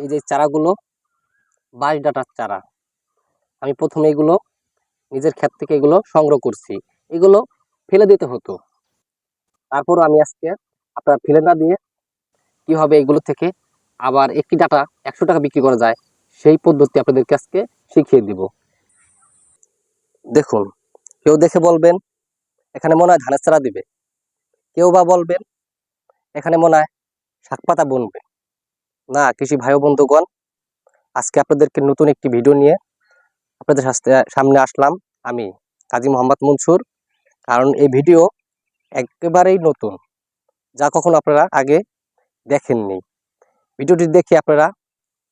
এই যে চারাগুলো, বাঁশ ডাটার চারা। আমি প্রথমে এগুলো, নিজের ক্ষেত থেকে এগুলো সংগ্রহ করছি। এগুলো ফেলে দিতে হতো। তারপর আমি আজকে আপনারা ফেলে না দিয়ে কীভাবে এগুলো থেকে আবার একটি ডাটা একশো টাকা বিক্রি করা যায়, সেই পদ্ধতি আপনাদেরকে আজকে শিখিয়ে দিব। দেখুন, কেউ দেখে বলবেন, এখানে মনে হয় ধানের চারা দিবে। কেউ বা বলবেন, এখানে মনে হয় শাক পাতা বুনবে। না, কৃষি ভাই বন্ধুগণ, আজকে আপনাদেরকে নতুন একটি ভিডিও নিয়ে আপনাদের সামনে আসলাম আমি, কাজী মোহাম্মদ মনসুর। কারণ এই ভিডিও একেবারেই নতুন, যা কখনো আপনারা আগে দেখেননি। ভিডিওটি দেখে আপনারা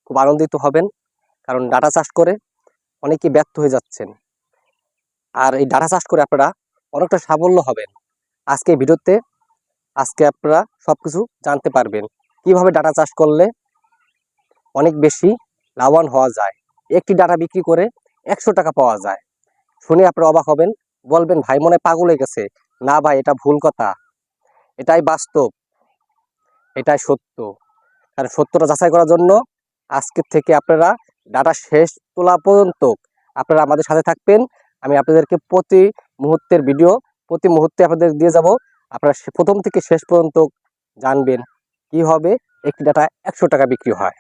খুব আনন্দিত হবেন, কারণ ডাটা চাষ করে অনেকেই ব্যর্থ হয়ে যাচ্ছেন। আর এই ডাটা চাষ করে আপনারা অনেকটা সাফল্য হবেন। আজকে ভিডিওতে আজকে আপনারা সব কিছু জানতে পারবেন। কীভাবে ডাটা চাষ করলে অনেক বেশি লাভবান হওয়া যায়। একটি ডাটা বিক্রি করে একশো টাকা পাওয়া যায়। শুনে আপনারা অবাক হবেন, বলবেন, ভাই, মনে পাগল হয়ে গেছে। না ভাই, এটা ভুল কথা। এটাই বাস্তব। এটাই সত্য। কারণ সত্যটা যাচাই করার জন্য আজকের থেকে আপনারা ডাটা শেষ তোলা পর্যন্ত আপনারা আমাদের সাথে থাকবেন। আমি আপনাদেরকে প্রতি মুহূর্তের ভিডিও, প্রতি মুহূর্তে আপনাদের দিয়ে যাব। আপনারা প্রথম থেকে শেষ পর্যন্ত জানবেন কি হবে। একটি ডাটা একশো টাকা বিক্রি হয়।